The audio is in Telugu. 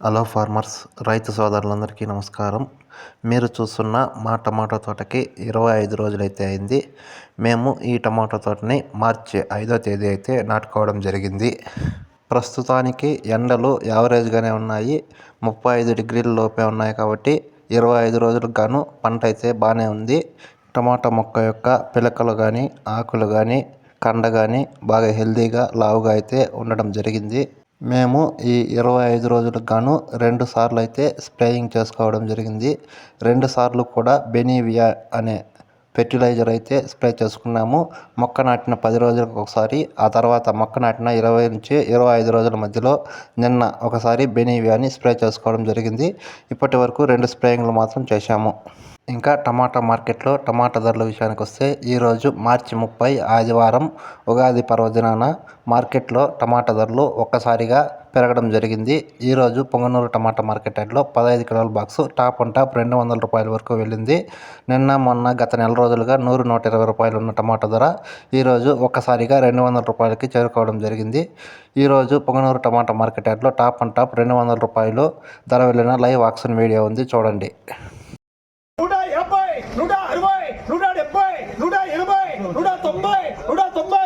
హలో ఫార్మర్స్ రైతు సోదరులందరికీ నమస్కారం. మీరు చూస్తున్న మా టమాటో తోటకి ఇరవై ఐదు రోజులైతే అయింది. మేము ఈ టమాటో తోటని మార్చి ఐదో తేదీ అయితే నాటుకోవడం జరిగింది. ప్రస్తుతానికి ఎండలు యావరేజ్గానే ఉన్నాయి. ముప్పై ఐదు డిగ్రీల లోపే ఉన్నాయి కాబట్టి ఇరవై ఐదు రోజులకు గాను పంట అయితే బాగానే ఉంది. టమాటా మొక్క యొక్క పిలకలు కానీ ఆకులు కానీ కండ కానీ బాగా హెల్తీగా లావుగా అయితే ఉండడం జరిగింది. మేము ఈ ఇరవై ఐదు రోజులకు గాను రెండు సార్లు అయితే స్ప్రేయింగ్ చేసుకోవడం జరిగింది. రెండు సార్లు కూడా బెనీవియా అనే ఫెర్టిలైజర్ అయితే స్ప్రే చేసుకున్నాము. మొక్క నాటిన పది రోజులకు ఒకసారి ఆ తర్వాత మొక్క నాటిన ఇరవై నుంచి ఇరవై ఐదు రోజుల మధ్యలో నిన్న ఒకసారి బెనీవియాని స్ప్రే చేసుకోవడం జరిగింది. ఇప్పటి వరకు రెండు స్ప్రేయింగ్లు మాత్రం చేశాము. ఇంకా టమాటా మార్కెట్లో టమాటా ధరల విషయానికి వస్తే ఈరోజు మార్చి ముప్పై ఆదివారం ఉగాది పర్వదినాన మార్కెట్లో టమాటా ధరలు ఒక్కసారిగా పెరగడం జరిగింది. ఈరోజు పొంగనూరు టమాటా మార్కెట్ యార్డ్లో పదహైదు కిలోల బాక్సు టాప్ అండ్ టాప్ రెండు వందల రూపాయల వరకు వెళ్ళింది. నిన్న మొన్న గత నెల రోజులుగా నూరు నూట ఇరవై రూపాయలు ఉన్న టమాటా ధర ఈరోజు ఒక్కసారిగా రెండు వందల రూపాయలకి చేరుకోవడం జరిగింది. ఈరోజు పొంగనూరు టమాటా మార్కెట్ యార్డ్లో టాప్ అండ్ టాప్ రెండు వందల రూపాయలు ధర వెళ్ళిన లైవ్ ఆక్షన్ వీడియో ఉంది. చూడండి. నూట అరవై నూట డెబ్బై నూట ఎనభై నూట తొంభై నూట తొంభై.